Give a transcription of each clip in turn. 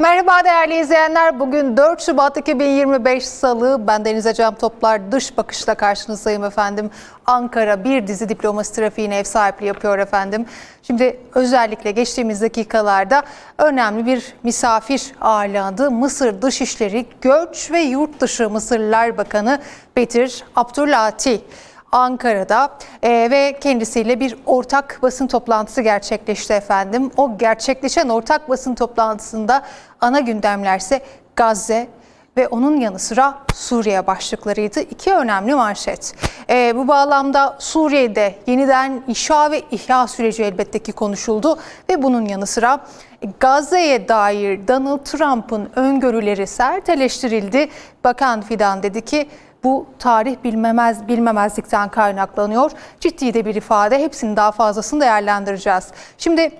Merhaba değerli izleyenler. Bugün 4 Şubat 2025 Salı. Ben Deniz Ecem Toplar dış bakışla karşınızdayım efendim. Ankara bir dizi diplomasi trafiğine ev sahipliği yapıyor efendim. Şimdi özellikle geçtiğimiz dakikalarda önemli bir misafir ağırlandı. Mısır Dışişleri Göç ve Yurtdışı Mısırlılar Bakanı Betir Abdülati. Ankara'da e, ve kendisiyle bir ortak basın toplantısı gerçekleşti efendim. O gerçekleşen ortak basın toplantısında ana gündemlerse Gazze ve onun yanı sıra Suriye başlıklarıydı. İki önemli manşet. E, bu bağlamda Suriye'de yeniden inşa ve ihya süreci elbette ki konuşuldu ve bunun yanı sıra Gazze'ye dair Donald Trump'ın öngörüleri sert eleştirildi. Bakan Fidan dedi ki bu tarih bilmemez bilmemezlikten kaynaklanıyor. Ciddi de bir ifade. Hepsinin daha fazlasını değerlendireceğiz. Şimdi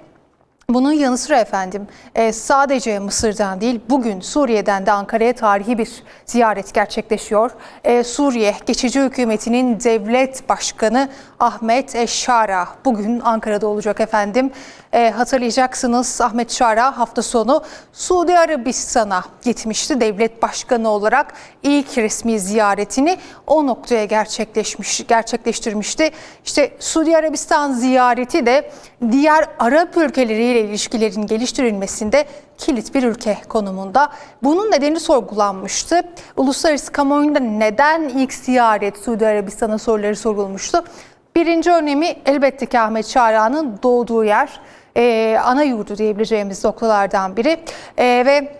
bunun yanı sıra efendim e, sadece Mısır'dan değil bugün Suriye'den de Ankara'ya tarihi bir ziyaret gerçekleşiyor. E, Suriye geçici hükümetinin devlet başkanı Ahmet Eşşara bugün Ankara'da olacak efendim. E, hatırlayacaksınız Ahmet Şara hafta sonu Suudi Arabistan'a gitmişti devlet başkanı olarak ilk resmi ziyaretini o noktaya gerçekleşmiş gerçekleştirmişti. İşte Suudi Arabistan ziyareti de diğer Arap ülkeleriyle ilişkilerin geliştirilmesinde kilit bir ülke konumunda. Bunun nedeni sorgulanmıştı. Uluslararası kamuoyunda neden ilk ziyaret Suudi Arabistan'a soruları sorulmuştu. Birinci önemi elbette ki Ahmet Şara'nın doğduğu yer, e, ana yurdu diyebileceğimiz noktalardan biri e, ve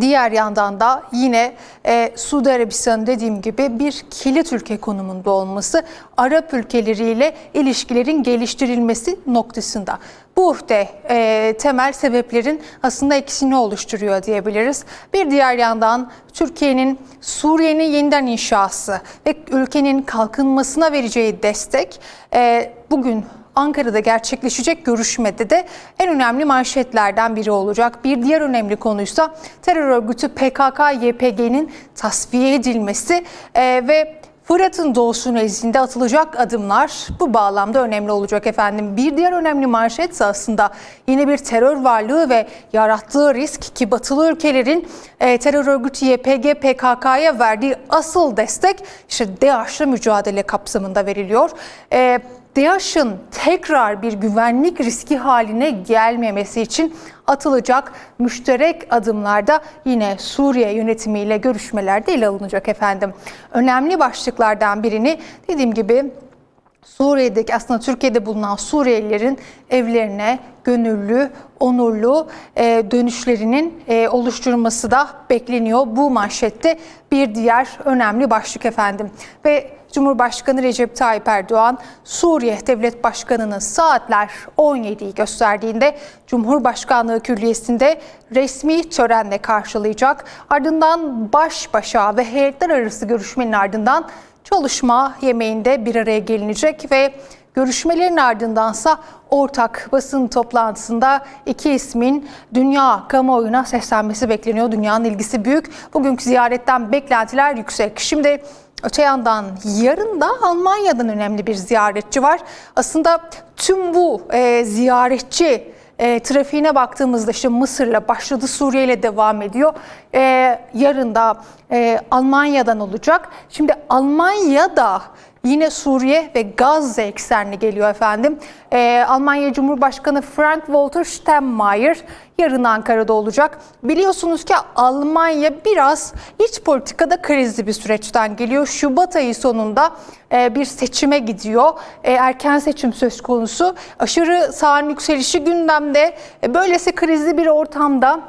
Diğer yandan da yine e, Suudi Arabistan dediğim gibi bir kilit ülke konumunda olması, Arap ülkeleriyle ilişkilerin geliştirilmesi noktasında. Bu de e, temel sebeplerin aslında ikisini oluşturuyor diyebiliriz. Bir diğer yandan Türkiye'nin Suriye'nin yeniden inşası ve ülkenin kalkınmasına vereceği destek e, bugün Ankara'da gerçekleşecek görüşmede de en önemli manşetlerden biri olacak. Bir diğer önemli konuysa terör örgütü PKK-YPG'nin tasfiye edilmesi e, ve Fırat'ın doğusu nezdinde atılacak adımlar bu bağlamda önemli olacak efendim. Bir diğer önemli manşet ise aslında yine bir terör varlığı ve yarattığı risk ki batılı ülkelerin e, terör örgütü YPG PKK'ya verdiği asıl destek işte DAEŞ'la mücadele kapsamında veriliyor. E, DAEŞ'ın tekrar bir güvenlik riski haline gelmemesi için atılacak müşterek adımlarda yine Suriye yönetimiyle görüşmelerde ele alınacak efendim. Önemli başlıklardan birini dediğim gibi Suriye'deki aslında Türkiye'de bulunan Suriyelilerin evlerine gönüllü, onurlu e, dönüşlerinin e, oluşturulması da bekleniyor. Bu manşette bir diğer önemli başlık efendim. Ve Cumhurbaşkanı Recep Tayyip Erdoğan Suriye Devlet Başkanı'nın saatler 17'yi gösterdiğinde Cumhurbaşkanlığı Külliyesi'nde resmi törenle karşılayacak. Ardından baş başa ve heyetler arası görüşmenin ardından çalışma yemeğinde bir araya gelinecek ve Görüşmelerin ardındansa ortak basın toplantısında iki ismin dünya kamuoyuna seslenmesi bekleniyor. Dünyanın ilgisi büyük. Bugünkü ziyaretten beklentiler yüksek. Şimdi öte yandan yarın da Almanya'dan önemli bir ziyaretçi var. Aslında tüm bu e, ziyaretçi e, trafiğine baktığımızda işte Mısır'la başladı, Suriye ile devam ediyor. E, yarın da e, Almanya'dan olacak. Şimdi Almanya'da yine Suriye ve Gazze eksenli geliyor efendim. Ee, Almanya Cumhurbaşkanı Frank-Walter Steinmeier yarın Ankara'da olacak. Biliyorsunuz ki Almanya biraz iç politikada krizli bir süreçten geliyor. Şubat ayı sonunda e, bir seçime gidiyor. E, erken seçim söz konusu. Aşırı sağın yükselişi gündemde. E, böylesi krizli bir ortamda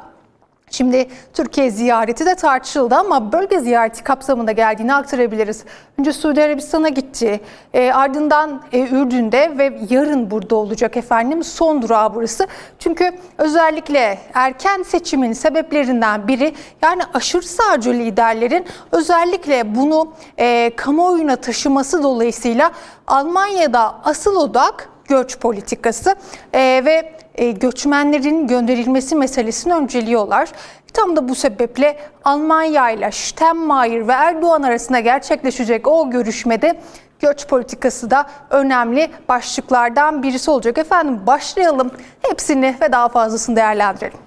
Şimdi Türkiye ziyareti de tartışıldı ama bölge ziyareti kapsamında geldiğini aktarabiliriz. Önce Suudi Arabistan'a gitti, e, ardından e, Ürdün'de ve yarın burada olacak efendim son durağı burası. Çünkü özellikle erken seçimin sebeplerinden biri yani aşırı sağcı liderlerin özellikle bunu e, kamuoyuna taşıması dolayısıyla Almanya'da asıl odak göç politikası e, ve e, göçmenlerin gönderilmesi meselesini önceliyorlar. Tam da bu sebeple Almanya ile Steinmeier ve Erdoğan arasında gerçekleşecek o görüşmede göç politikası da önemli başlıklardan birisi olacak. Efendim başlayalım hepsini ve daha fazlasını değerlendirelim.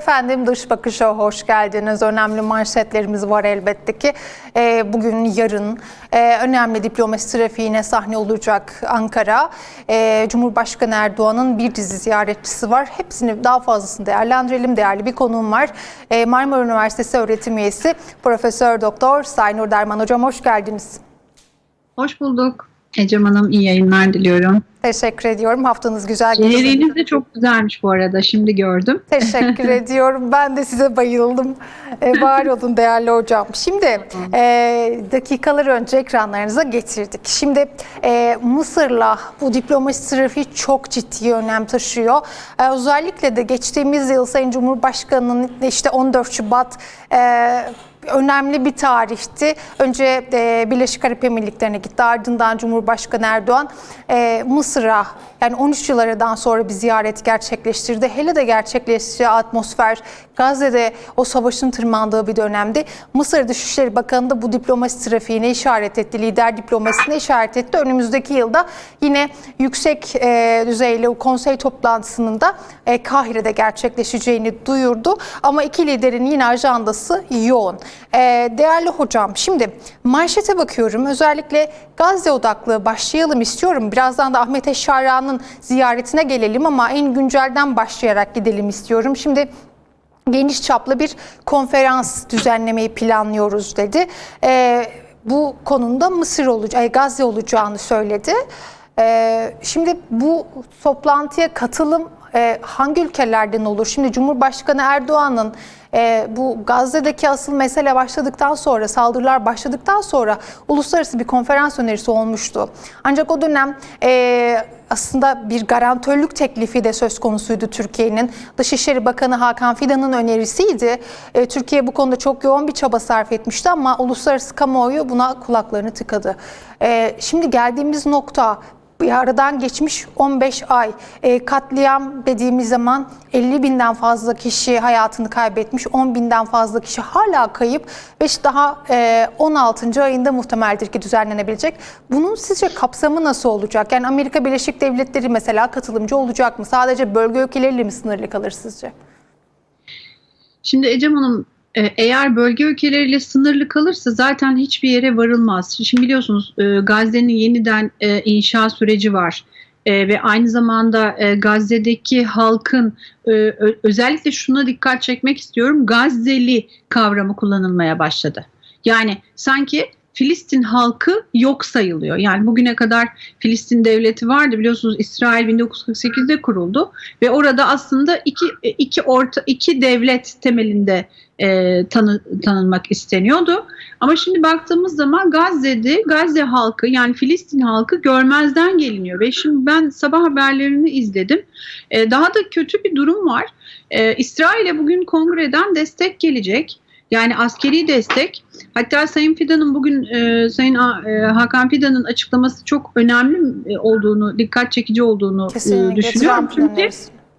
Efendim dış bakışa hoş geldiniz. Önemli manşetlerimiz var elbette ki. Ee, bugün yarın e, önemli diplomasi trafiğine sahne olacak Ankara. Ee, Cumhurbaşkanı Erdoğan'ın bir dizi ziyaretçisi var. Hepsini daha fazlasını değerlendirelim. Değerli bir konuğum var. Ee, Marmara Üniversitesi öğretim üyesi Profesör Doktor Saynur Derman Hocam hoş geldiniz. Hoş bulduk. Ecem Hanım iyi yayınlar diliyorum. Teşekkür ediyorum. Haftanız güzel geçsin. Şehriniz de çok güzelmiş bu arada. Şimdi gördüm. Teşekkür ediyorum. Ben de size bayıldım. Ee, var olun değerli hocam. Şimdi e, dakikalar önce ekranlarınıza getirdik. Şimdi e, Mısır'la bu diplomasi trafiği çok ciddi önem taşıyor. E, özellikle de geçtiğimiz yıl Sayın Cumhurbaşkanı'nın işte 14 Şubat e, önemli bir tarihti. Önce e, Birleşik Arap Emirlikleri'ne gitti. Ardından Cumhurbaşkanı Erdoğan e, Mısır'a yani 13 yıl aradan sonra bir ziyaret gerçekleştirdi. Hele de gerçekleştiği atmosfer Gazze'de o savaşın tırmandığı bir dönemde Mısır Dışişleri Bakanı da bu diplomasi trafiğine işaret etti. Lider diplomasisine işaret etti. Önümüzdeki yılda yine yüksek e, düzeyli konsey toplantısının da e, Kahire'de gerçekleşeceğini duyurdu. Ama iki liderin yine ajandası yoğun. E, değerli hocam şimdi manşete bakıyorum. Özellikle Gazze odaklı başlayalım istiyorum. Birazdan da Ahmet Eşşara'nın ziyaretine gelelim ama en güncelden başlayarak gidelim istiyorum. Şimdi geniş çaplı bir konferans düzenlemeyi planlıyoruz dedi. Ee, bu konumda Mısır olacak, Gazze olacağını söyledi. Ee, şimdi bu toplantıya katılım e, hangi ülkelerden olur? Şimdi Cumhurbaşkanı Erdoğan'ın e, bu Gazze'deki asıl mesele başladıktan sonra, saldırılar başladıktan sonra uluslararası bir konferans önerisi olmuştu. Ancak o dönem e, aslında bir garantörlük teklifi de söz konusuydu Türkiye'nin. Dışişleri Bakanı Hakan Fidan'ın önerisiydi. E, Türkiye bu konuda çok yoğun bir çaba sarf etmişti ama uluslararası kamuoyu buna kulaklarını tıkadı. E, şimdi geldiğimiz nokta aradan geçmiş 15 ay. E, katliam dediğimiz zaman 50 binden fazla kişi hayatını kaybetmiş, 10 binden fazla kişi hala kayıp ve işte daha e, 16. ayında muhtemeldir ki düzenlenebilecek. Bunun sizce kapsamı nasıl olacak? Yani Amerika Birleşik Devletleri mesela katılımcı olacak mı? Sadece bölge ülkeleriyle mi sınırlı kalır sizce? Şimdi Ecem Hanım eğer bölge ülkeleriyle sınırlı kalırsa zaten hiçbir yere varılmaz. Şimdi biliyorsunuz e, Gazze'nin yeniden e, inşa süreci var. ve aynı zamanda Gazze'deki halkın özellikle şuna dikkat çekmek istiyorum. Gazze'li kavramı kullanılmaya başladı. Yani sanki Filistin halkı yok sayılıyor. Yani bugüne kadar Filistin devleti vardı biliyorsunuz İsrail 1948'de kuruldu ve orada aslında iki iki orta iki devlet temelinde e, tanı, tanınmak isteniyordu. Ama şimdi baktığımız zaman Gazze'de Gazze halkı yani Filistin halkı görmezden geliniyor ve şimdi ben sabah haberlerini izledim. E, daha da kötü bir durum var. E, İsrail'e bugün kongreden destek gelecek. Yani askeri destek. Hatta Sayın Fidan'ın bugün e, Sayın e, Hakan Fidan'ın açıklaması çok önemli e, olduğunu, dikkat çekici olduğunu e, düşünüyorum. Çünkü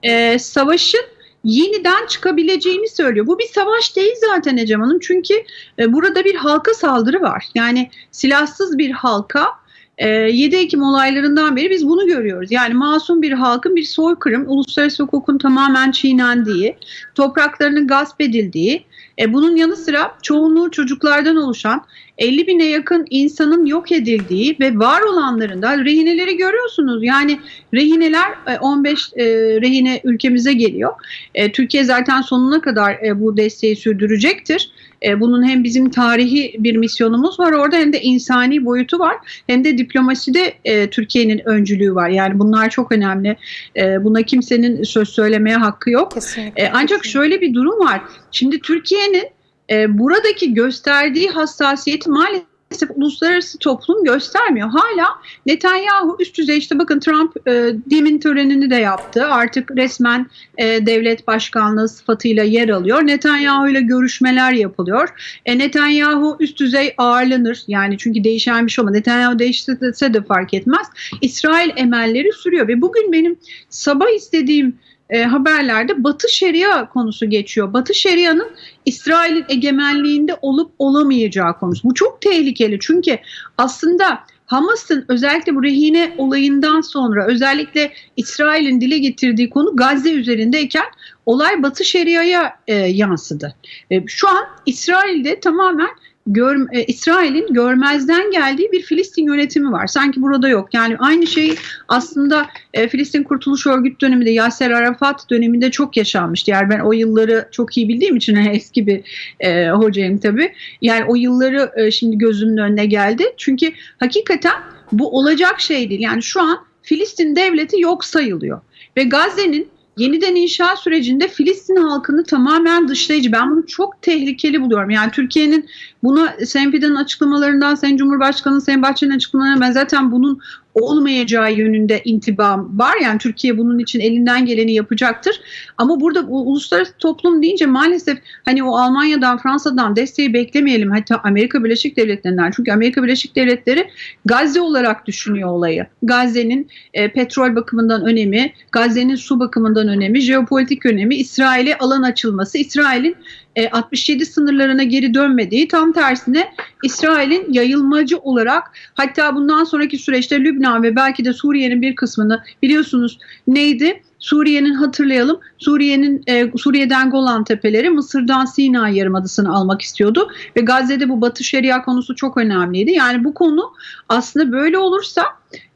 e, savaşın yeniden çıkabileceğini söylüyor. Bu bir savaş değil zaten Ecem Hanım. Çünkü e, burada bir halka saldırı var. Yani silahsız bir halka 7 e, Ekim olaylarından beri biz bunu görüyoruz. Yani masum bir halkın bir soykırım, uluslararası hukukun tamamen çiğnendiği, topraklarının gasp edildiği, e, bunun yanı sıra çoğunluğu çocuklardan oluşan 50 bine yakın insanın yok edildiği ve var olanların da rehineleri görüyorsunuz. Yani rehineler 15 e, e, rehine ülkemize geliyor. E, Türkiye zaten sonuna kadar bu desteği sürdürecektir. Bunun hem bizim tarihi bir misyonumuz var orada hem de insani boyutu var. Hem de diplomaside Türkiye'nin öncülüğü var. Yani bunlar çok önemli. Buna kimsenin söz söylemeye hakkı yok. Kesinlikle. Ancak şöyle bir durum var. Şimdi Türkiye'nin e, buradaki gösterdiği hassasiyeti maalesef uluslararası toplum göstermiyor. Hala Netanyahu üst düzey işte bakın Trump e, demin törenini de yaptı. Artık resmen e, devlet başkanlığı sıfatıyla yer alıyor. Netanyahu ile görüşmeler yapılıyor. E, Netanyahu üst düzey ağırlanır. Yani çünkü değişen bir şey olmaz. Netanyahu değiştirse de fark etmez. İsrail emelleri sürüyor ve bugün benim sabah istediğim e, haberlerde Batı Şeria konusu geçiyor. Batı Şeria'nın İsrail'in egemenliğinde olup olamayacağı konusu. Bu çok tehlikeli çünkü aslında Hamas'ın özellikle bu rehine olayından sonra özellikle İsrail'in dile getirdiği konu Gazze üzerindeyken olay Batı Şeria'ya e, yansıdı. E, şu an İsrail'de tamamen gör, e, İsrail'in görmezden geldiği bir Filistin yönetimi var. Sanki burada yok. Yani aynı şey aslında e, Filistin Kurtuluş Örgütü döneminde Yasser Arafat döneminde çok yaşanmıştı. Yani ben o yılları çok iyi bildiğim için hani eski bir e, hocayım tabii. Yani o yılları e, şimdi gözümün önüne geldi. Çünkü hakikaten bu olacak şey değil. Yani şu an Filistin devleti yok sayılıyor. Ve Gazze'nin yeniden inşa sürecinde Filistin halkını tamamen dışlayıcı. Ben bunu çok tehlikeli buluyorum. Yani Türkiye'nin buna Sayın açıklamalarından, Sayın Cumhurbaşkanı, Sayın Bahçeli'nin açıklamalarından ben zaten bunun olmayacağı yönünde intibam var. Yani Türkiye bunun için elinden geleni yapacaktır. Ama burada bu uluslararası toplum deyince maalesef hani o Almanya'dan, Fransa'dan desteği beklemeyelim. Hatta Amerika Birleşik Devletleri'nden. Çünkü Amerika Birleşik Devletleri Gazze olarak düşünüyor olayı. Gazze'nin e, petrol bakımından önemi, Gazze'nin su bakımından önemi, jeopolitik önemi, İsrail'e alan açılması, İsrail'in e, 67 sınırlarına geri dönmediği tam tersine İsrail'in yayılmacı olarak hatta bundan sonraki süreçte Lübnan ve belki de Suriye'nin bir kısmını biliyorsunuz neydi? Suriye'nin hatırlayalım Suriye'nin e, Suriye'den Golan Tepeleri Mısır'dan Sina Yarımadası'nı almak istiyordu ve Gazze'de bu Batı Şeria konusu çok önemliydi. Yani bu konu aslında böyle olursa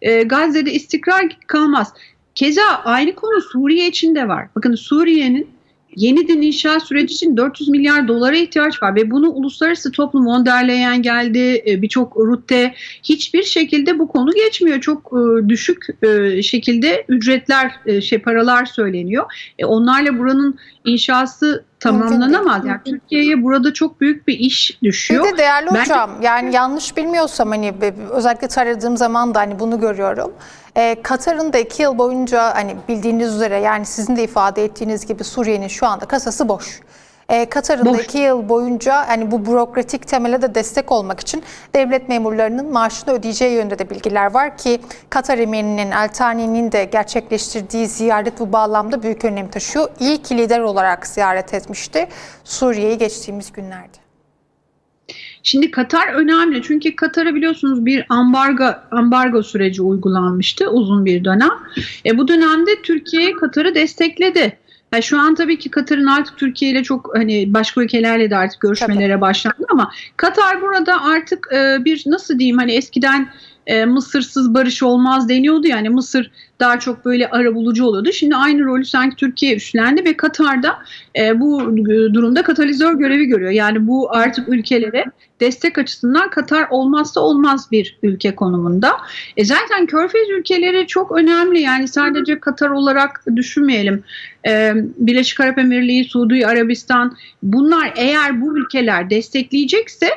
e, Gazze'de istikrar kalmaz. Keza aynı konu Suriye için de var. Bakın Suriye'nin yeniden inşa süreci için 400 milyar dolara ihtiyaç var ve bunu uluslararası toplum von der Leyen geldi birçok rutte hiçbir şekilde bu konu geçmiyor. Çok e, düşük e, şekilde ücretler e, şey paralar söyleniyor. E, onlarla buranın inşası tamamlanamaz. Yani Türkiye'ye burada çok büyük bir iş düşüyor. Bir de değerli Ben- hocam yani yanlış bilmiyorsam hani özellikle taradığım zaman da hani bunu görüyorum. Ee, Katar'ın da iki yıl boyunca hani bildiğiniz üzere yani sizin de ifade ettiğiniz gibi Suriye'nin şu anda kasası boş. Ee, Katar'ın da iki yıl boyunca hani bu bürokratik temele de destek olmak için devlet memurlarının maaşını ödeyeceği yönünde de bilgiler var ki Katar emirinin El Thani'nin de gerçekleştirdiği ziyaret bu bağlamda büyük önem taşıyor. İlk lider olarak ziyaret etmişti Suriye'yi geçtiğimiz günlerde. Şimdi Katar önemli çünkü Katar'a biliyorsunuz bir ambargo ambargo süreci uygulanmıştı uzun bir dönem. E, bu dönemde Türkiye Katar'ı destekledi. Yani şu an tabii ki Katar'ın artık Türkiye ile çok hani başka ülkelerle de artık görüşmelere başlandı ama Katar burada artık e, bir nasıl diyeyim hani eskiden e, Mısırsız barış olmaz deniyordu yani Mısır daha çok böyle arabulucu oluyordu. Şimdi aynı rolü sanki Türkiye üstlendi ve Katar'da e, bu durumda katalizör görevi görüyor. Yani bu artık ülkelere destek açısından Katar olmazsa olmaz bir ülke konumunda. E zaten Körfez ülkeleri çok önemli. Yani sadece Katar olarak düşünmeyelim. E, Birleşik Arap Emirliği, Suudi Arabistan bunlar eğer bu ülkeler destekleyecekse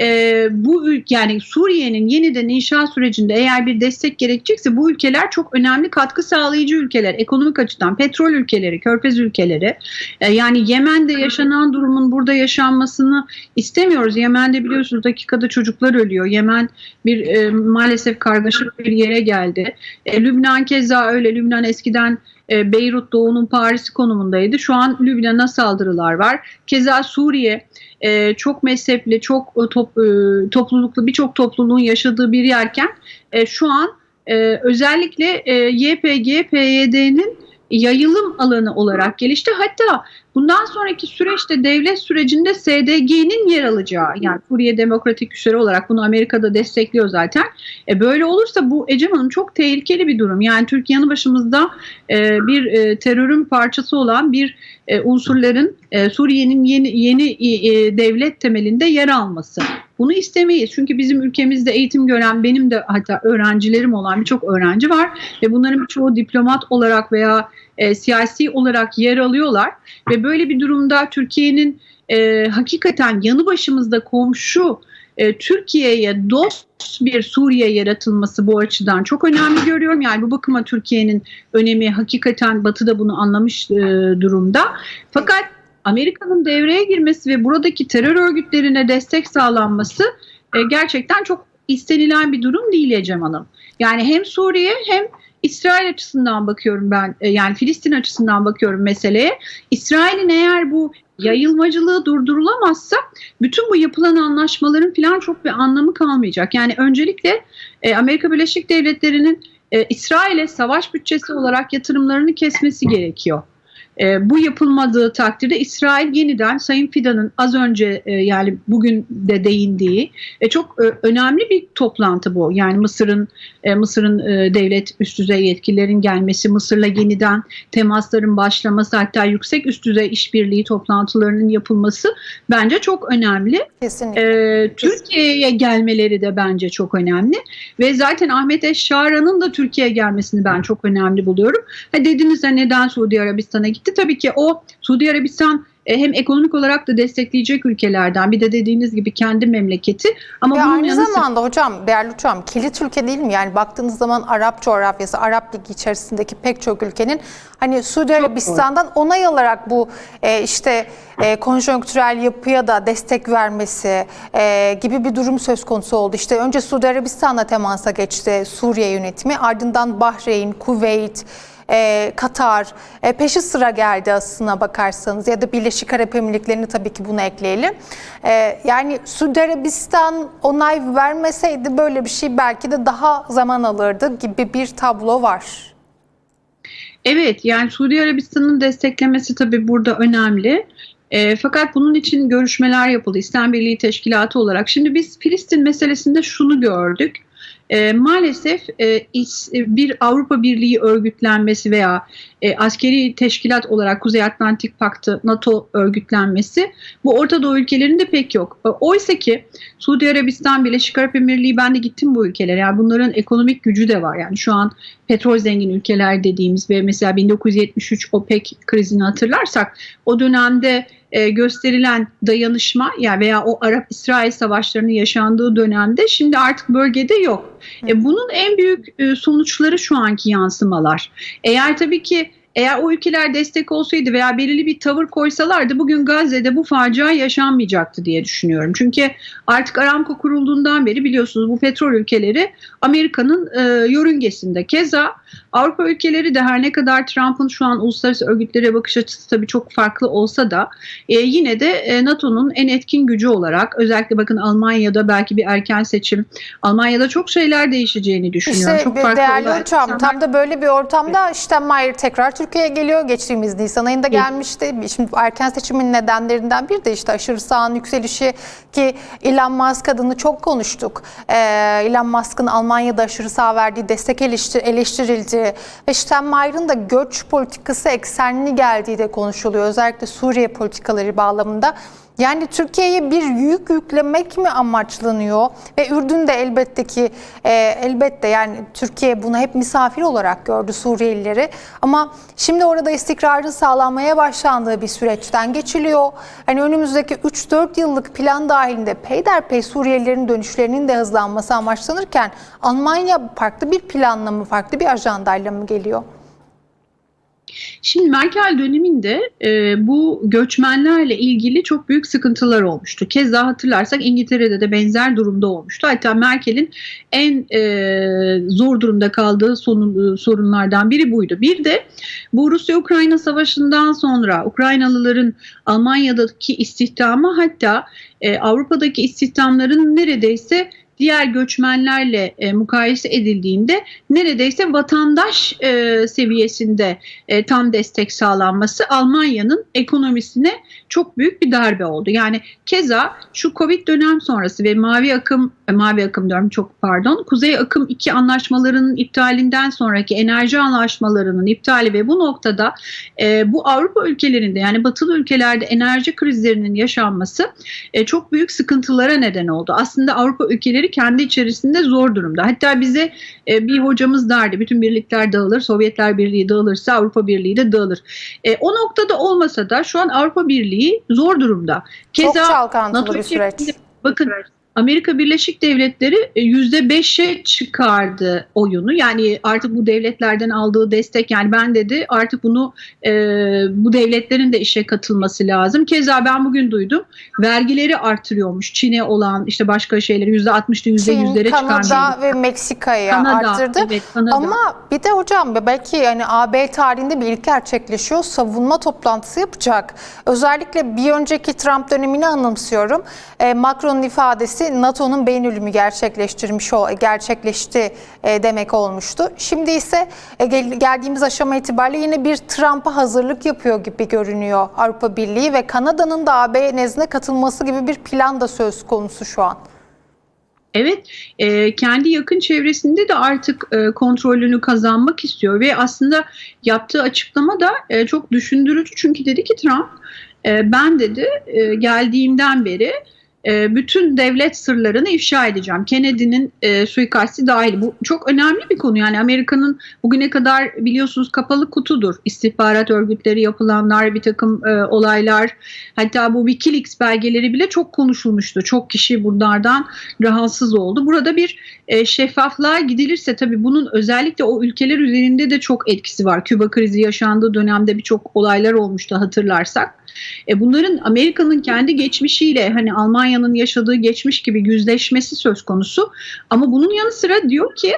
e, bu ül- yani Suriye'nin yeniden inşa sürecinde eğer bir destek gerekecekse bu ülkeler çok önemli katkı sağlayıcı ülkeler. Ekonomik açıdan petrol ülkeleri, körfez ülkeleri. E, yani Yemen'de yaşanan durumun burada yaşanmasını istemiyoruz. Yemen'de biliyorsunuz dakikada çocuklar ölüyor. Yemen bir e, maalesef kargaşık bir yere geldi. E, Lübnan keza öyle. Lübnan eskiden e, Beyrut Doğu'nun Paris'i konumundaydı. Şu an Lübnan'a saldırılar var. Keza Suriye e, çok mezhepli, çok e, top, e, topluluklu birçok topluluğun yaşadığı bir yerken e, şu an e, özellikle e, YPG, PYD'nin yayılım alanı olarak gelişti. Hatta bundan sonraki süreçte devlet sürecinde SDG'nin yer alacağı yani Suriye Demokratik Güçleri olarak bunu Amerika'da destekliyor zaten. E, böyle olursa bu Ecem Hanım çok tehlikeli bir durum. Yani Türkiye yanı başımızda e, bir e, terörün parçası olan bir e, unsurların e, Suriye'nin yeni yeni e, devlet temelinde yer alması. Bunu istemeyiz. Çünkü bizim ülkemizde eğitim gören benim de hatta öğrencilerim olan birçok öğrenci var ve bunların birçoğu diplomat olarak veya e, siyasi olarak yer alıyorlar ve böyle bir durumda Türkiye'nin e, hakikaten yanı başımızda komşu e, Türkiye'ye dost bir Suriye yaratılması bu açıdan çok önemli görüyorum. Yani bu bakıma Türkiye'nin önemi hakikaten Batı'da bunu anlamış e, durumda. Fakat Amerika'nın devreye girmesi ve buradaki terör örgütlerine destek sağlanması e, gerçekten çok istenilen bir durum değil Ecem Hanım. Yani hem Suriye hem İsrail açısından bakıyorum ben e, yani Filistin açısından bakıyorum meseleye. İsrail'in eğer bu yayılmacılığı durdurulamazsa bütün bu yapılan anlaşmaların falan çok bir anlamı kalmayacak. Yani öncelikle e, Amerika Birleşik Devletleri'nin e, İsrail'e savaş bütçesi olarak yatırımlarını kesmesi gerekiyor. E, bu yapılmadığı takdirde İsrail yeniden Sayın Fidan'ın az önce e, yani bugün de değindiği e, çok e, önemli bir toplantı bu. Yani Mısır'ın e, Mısır'ın e, devlet üst düzey yetkililerin gelmesi, Mısır'la yeniden temasların başlaması hatta yüksek üst düzey işbirliği toplantılarının yapılması bence çok önemli. Kesinlikle. Ee, Türkiye'ye gelmeleri de bence çok önemli ve zaten Ahmet Eşşara'nın da Türkiye'ye gelmesini ben çok önemli buluyorum. Ha dediniz ya neden Suudi Arabistan'a gitti? Tabii ki o Suudi Arabistan e, hem ekonomik olarak da destekleyecek ülkelerden bir de dediğiniz gibi kendi memleketi ama Ve bunun aynı yanı zamanda hocam, değerli hocam kilit ülke değil mi? Yani baktığınız zaman Arap coğrafyası, Arap Ligi içerisindeki pek çok ülkenin hani Suudi Arabistan'dan onay alarak bu e, işte e, konjonktürel yapıya da destek vermesi e, gibi bir durum söz konusu oldu. İşte önce Suudi Arabistan'la temasa geçti Suriye yönetimi, ardından Bahreyn, Kuveyt, e, Katar e, peşi sıra geldi aslına bakarsanız ya da Birleşik Arap Emirlikleri'ni tabii ki buna ekleyelim. E, yani Suudi Arabistan onay vermeseydi böyle bir şey belki de daha zaman alırdı gibi bir tablo var. Evet yani Suudi Arabistan'ın desteklemesi tabii burada önemli. E, fakat bunun için görüşmeler yapıldı İslam Birliği Teşkilatı olarak. Şimdi biz Filistin meselesinde şunu gördük. Maalesef bir Avrupa Birliği örgütlenmesi veya e, askeri teşkilat olarak Kuzey Atlantik Paktı NATO örgütlenmesi bu Orta Doğu ülkelerinde pek yok. E, Oysa ki Suudi Arabistan, Birleşik Arap Emirliği ben de gittim bu ülkelere. Yani bunların ekonomik gücü de var. Yani şu an petrol zengin ülkeler dediğimiz ve mesela 1973 OPEC krizini hatırlarsak o dönemde e, gösterilen dayanışma yani veya o Arap-İsrail savaşlarının yaşandığı dönemde şimdi artık bölgede yok. E, bunun en büyük e, sonuçları şu anki yansımalar. Eğer tabii ki eğer o ülkeler destek olsaydı veya belirli bir tavır koysalardı bugün Gazze'de bu facia yaşanmayacaktı diye düşünüyorum. Çünkü artık Aramco kurulduğundan beri biliyorsunuz bu petrol ülkeleri Amerika'nın e, yörüngesinde. Keza Avrupa ülkeleri de her ne kadar Trump'ın şu an uluslararası örgütlere bakış açısı tabii çok farklı olsa da e, yine de e, NATO'nun en etkin gücü olarak özellikle bakın Almanya'da belki bir erken seçim Almanya'da çok şeyler değişeceğini düşünüyorum. İşte çok farklı değerli olay- hocam tam da böyle bir ortamda Steinmeier tekrar Türkiye'ye geliyor. Geçtiğimiz Nisan ayında gelmişti. Şimdi erken seçimin nedenlerinden bir de işte aşırı sağın yükselişi ki Elon Musk adını çok konuştuk. Ee, Elon Musk'ın Almanya'da aşırı sağ verdiği destek eleştir, eleştirildi ve Steinmeier'ın da göç politikası eksenli geldiği de konuşuluyor. Özellikle Suriye politikaları bağlamında. Yani Türkiye'ye bir yük yüklemek mi amaçlanıyor ve Ürdün de elbette ki e, elbette yani Türkiye bunu hep misafir olarak gördü Suriyelileri ama şimdi orada istikrarın sağlanmaya başlandığı bir süreçten geçiliyor. Hani önümüzdeki 3-4 yıllık plan dahilinde peyderpey Suriyelilerin dönüşlerinin de hızlanması amaçlanırken Almanya farklı bir planla mı farklı bir ajandayla mı geliyor? Şimdi Merkel döneminde e, bu göçmenlerle ilgili çok büyük sıkıntılar olmuştu. Keza hatırlarsak İngiltere'de de benzer durumda olmuştu. Hatta Merkel'in en e, zor durumda kaldığı sorun, sorunlardan biri buydu. Bir de bu Rusya-Ukrayna savaşından sonra Ukraynalıların Almanya'daki istihdamı hatta e, Avrupa'daki istihdamların neredeyse diğer göçmenlerle e, mukayese edildiğinde neredeyse vatandaş e, seviyesinde e, tam destek sağlanması Almanya'nın ekonomisine çok büyük bir darbe oldu. Yani keza şu Covid dönem sonrası ve mavi akım mavi akım diyorum çok pardon kuzey akım 2 anlaşmalarının iptalinden sonraki enerji anlaşmalarının iptali ve bu noktada e, bu Avrupa ülkelerinde yani batılı ülkelerde enerji krizlerinin yaşanması e, çok büyük sıkıntılara neden oldu. Aslında Avrupa ülkeleri kendi içerisinde zor durumda. Hatta bize e, bir hocamız derdi bütün birlikler dağılır, Sovyetler Birliği dağılırsa Avrupa Birliği de dağılır. E, o noktada olmasa da şu an Avrupa Birliği zor durumda. Çok çalkantılı bir süreç. Bakın Amerika Birleşik Devletleri e, yüzde beşe çıkardı oyunu. Yani artık bu devletlerden aldığı destek yani ben dedi artık bunu e, bu devletlerin de işe katılması lazım. Keza ben bugün duydum vergileri artırıyormuş. Çin'e olan işte başka şeyleri yüzde altmışta yüzde yüzlere Kanada çıkarmıyor. ve Meksika'ya Kanada, arttırdı. evet, Kanada. Ama bir de hocam belki yani AB tarihinde bir ilk gerçekleşiyor. Savunma toplantısı yapacak. Özellikle bir önceki Trump dönemini anımsıyorum. E, Macron'un ifadesi NATO'nun beyin ölümü gerçekleştirmiş gerçekleşti e, demek olmuştu. Şimdi ise e, gel- geldiğimiz aşama itibariyle yine bir Trump'a hazırlık yapıyor gibi görünüyor Avrupa Birliği ve Kanada'nın da AB nezdine katılması gibi bir plan da söz konusu şu an. Evet, e, kendi yakın çevresinde de artık e, kontrolünü kazanmak istiyor ve aslında yaptığı açıklama da e, çok düşündürücü çünkü dedi ki Trump, e, ben dedi e, geldiğimden beri e, bütün devlet sırlarını ifşa edeceğim. Kennedy'nin e, suikasti dahil. Bu çok önemli bir konu. Yani Amerika'nın bugüne kadar biliyorsunuz kapalı kutudur. İstihbarat örgütleri yapılanlar, bir takım e, olaylar. Hatta bu Wikileaks belgeleri bile çok konuşulmuştu. Çok kişi bunlardan rahatsız oldu. Burada bir e, şeffaflığa gidilirse tabii bunun özellikle o ülkeler üzerinde de çok etkisi var. Küba krizi yaşandığı dönemde birçok olaylar olmuştu hatırlarsak. E bunların Amerika'nın kendi geçmişiyle hani Almanya'nın yaşadığı geçmiş gibi yüzleşmesi söz konusu. Ama bunun yanı sıra diyor ki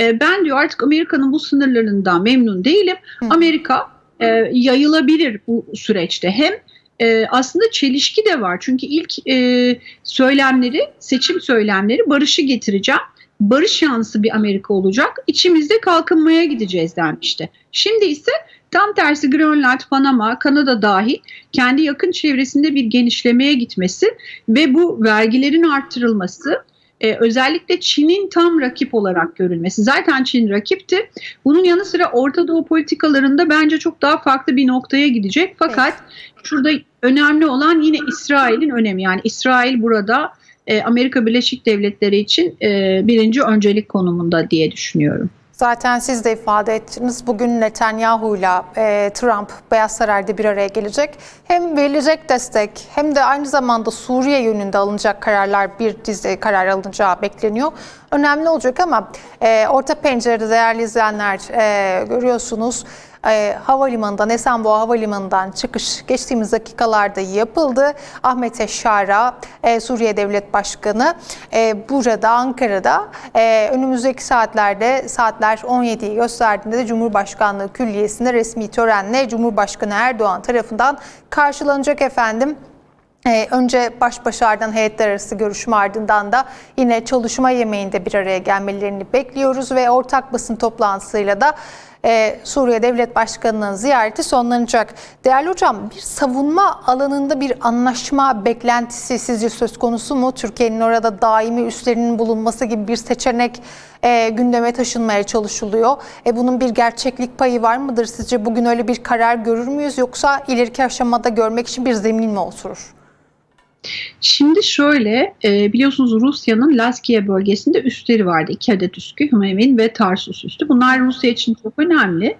e, ben diyor artık Amerika'nın bu sınırlarından memnun değilim. Hı. Amerika e, yayılabilir bu süreçte. Hem e, aslında çelişki de var. Çünkü ilk e, söylemleri, seçim söylemleri barışı getireceğim. Barış yanlısı bir Amerika olacak. İçimizde kalkınmaya gideceğiz denmişti. Şimdi ise tam tersi Grönland, Panama, Kanada dahil kendi yakın çevresinde bir genişlemeye gitmesi ve bu vergilerin arttırılması e, özellikle Çin'in tam rakip olarak görülmesi. Zaten Çin rakipti. Bunun yanı sıra Orta Doğu politikalarında bence çok daha farklı bir noktaya gidecek. Fakat şurada önemli olan yine İsrail'in önemi. Yani İsrail burada e, Amerika Birleşik Devletleri için e, birinci öncelik konumunda diye düşünüyorum. Zaten siz de ifade ettiniz. Bugün Netanyahu'yla e, Trump Beyaz Saray'da bir araya gelecek. Hem verilecek destek hem de aynı zamanda Suriye yönünde alınacak kararlar bir dizi karar alınacağı bekleniyor. Önemli olacak ama e, orta pencerede değerli izleyenler e, görüyorsunuz e, havalimanından, Esenboğa Havalimanı'ndan çıkış geçtiğimiz dakikalarda yapıldı. Ahmet Eşşara, e, Suriye Devlet Başkanı e, burada Ankara'da e, önümüzdeki saatlerde saatler 17'yi gösterdiğinde de Cumhurbaşkanlığı Külliyesi'nde resmi törenle Cumhurbaşkanı Erdoğan tarafından karşılanacak efendim. Ee, önce baş başardan heyetler arası görüşme ardından da yine çalışma yemeğinde bir araya gelmelerini bekliyoruz ve ortak basın toplantısıyla da e, Suriye Devlet Başkanı'nın ziyareti sonlanacak. Değerli hocam bir savunma alanında bir anlaşma beklentisi sizce söz konusu mu? Türkiye'nin orada daimi üslerinin bulunması gibi bir seçenek e, gündeme taşınmaya çalışılıyor. E, bunun bir gerçeklik payı var mıdır? Sizce bugün öyle bir karar görür müyüz yoksa ileriki aşamada görmek için bir zemin mi oturur? Şimdi şöyle e, biliyorsunuz Rusya'nın Laskiye bölgesinde üsleri vardı. İki adet üskü Hümeymin ve Tarsus üstü. Bunlar Rusya için çok önemli.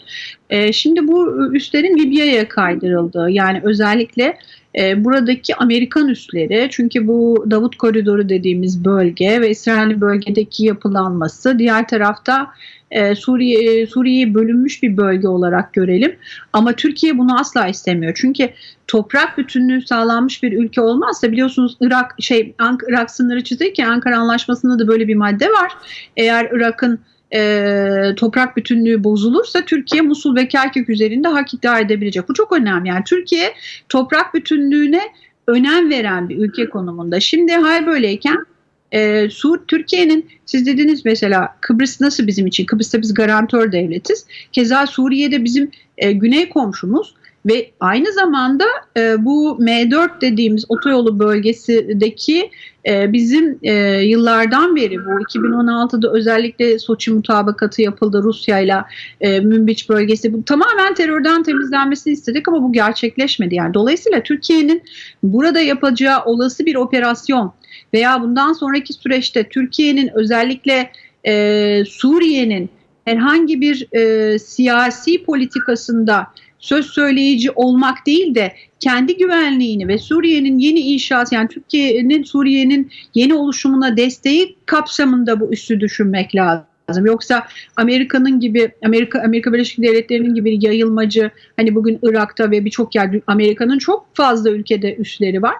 E, şimdi bu üslerin Libya'ya kaydırıldığı yani özellikle e, buradaki Amerikan üsleri çünkü bu Davut Koridoru dediğimiz bölge ve İsrail'in bölgedeki yapılanması diğer tarafta e, Suriye Suriye'ye bölünmüş bir bölge olarak görelim. Ama Türkiye bunu asla istemiyor. Çünkü toprak bütünlüğü sağlanmış bir ülke olmazsa biliyorsunuz Irak şey Ank Irak sınırı çizirken Ankara Anlaşması'nda da böyle bir madde var. Eğer Irak'ın e, toprak bütünlüğü bozulursa Türkiye Musul ve Kerkük üzerinde hak iddia edebilecek. Bu çok önemli. Yani Türkiye toprak bütünlüğüne önem veren bir ülke konumunda. Şimdi hal böyleyken e, Sur Türkiye'nin siz dediniz mesela Kıbrıs nasıl bizim için? Kıbrıs'ta biz garantör devletiz. Keza Suriye'de bizim e, güney komşumuz ve aynı zamanda e, bu M4 dediğimiz otoyolu bölgesindeki e, bizim e, yıllardan beri bu 2016'da özellikle Soçi mutabakatı yapıldı Rusya ile e, Münbiç bölgesi. Bu tamamen terörden temizlenmesini istedik ama bu gerçekleşmedi. Yani dolayısıyla Türkiye'nin burada yapacağı olası bir operasyon veya bundan sonraki süreçte Türkiye'nin özellikle e, Suriye'nin herhangi bir e, siyasi politikasında söz söyleyici olmak değil de kendi güvenliğini ve Suriye'nin yeni inşası yani Türkiye'nin Suriye'nin yeni oluşumuna desteği kapsamında bu üssü düşünmek lazım. Yoksa Amerika'nın gibi Amerika Amerika Birleşik Devletleri'nin gibi yayılmacı hani bugün Irak'ta ve birçok yer Amerika'nın çok fazla ülkede üsleri var.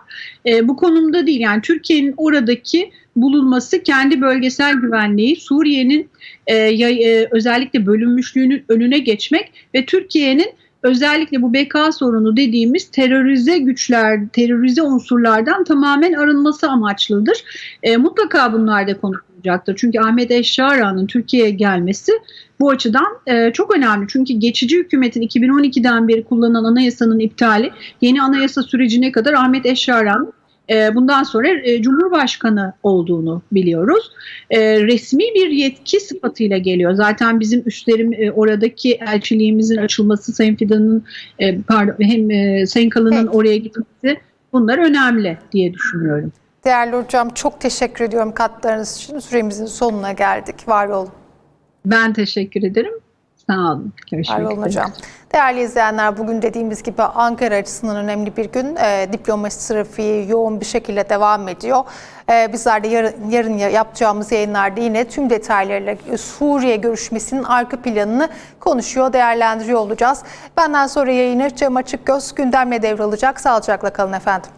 E, bu konumda değil yani Türkiye'nin oradaki bulunması kendi bölgesel güvenliği Suriye'nin e, e, özellikle bölünmüşlüğünün önüne geçmek ve Türkiye'nin özellikle bu beka sorunu dediğimiz terörize güçler, terörize unsurlardan tamamen arınması amaçlıdır. E, mutlaka bunlar da konuşulacaktır. Çünkü Ahmet Eşşara'nın Türkiye'ye gelmesi bu açıdan e, çok önemli. Çünkü geçici hükümetin 2012'den beri kullanılan anayasanın iptali yeni anayasa sürecine kadar Ahmet Eşşara'nın e, bundan sonra e, Cumhurbaşkanı olduğunu biliyoruz. E, resmi bir yetki sıfatıyla geliyor. Zaten bizim üstlerim oradaki elçiliğimizin açılması, Sayın Fidan'ın pardon hem Sayın Kalın'ın Peki. oraya gitmesi bunlar önemli diye düşünüyorum. Değerli hocam çok teşekkür ediyorum katkılarınız için. Süremizin sonuna geldik. Var olun. Ben teşekkür ederim. Sağ olun. Var Görüşmek olun üzere. hocam. Değerli izleyenler bugün dediğimiz gibi Ankara açısından önemli bir gün. E, diplomasi trafiği yoğun bir şekilde devam ediyor. E, bizler de yarın, yarın ya- yapacağımız yayınlarda yine tüm detaylarıyla Suriye görüşmesinin arka planını konuşuyor, değerlendiriyor olacağız. Benden sonra yayını Cem Açıkgöz gündemle devralacak. Sağlıcakla kalın efendim.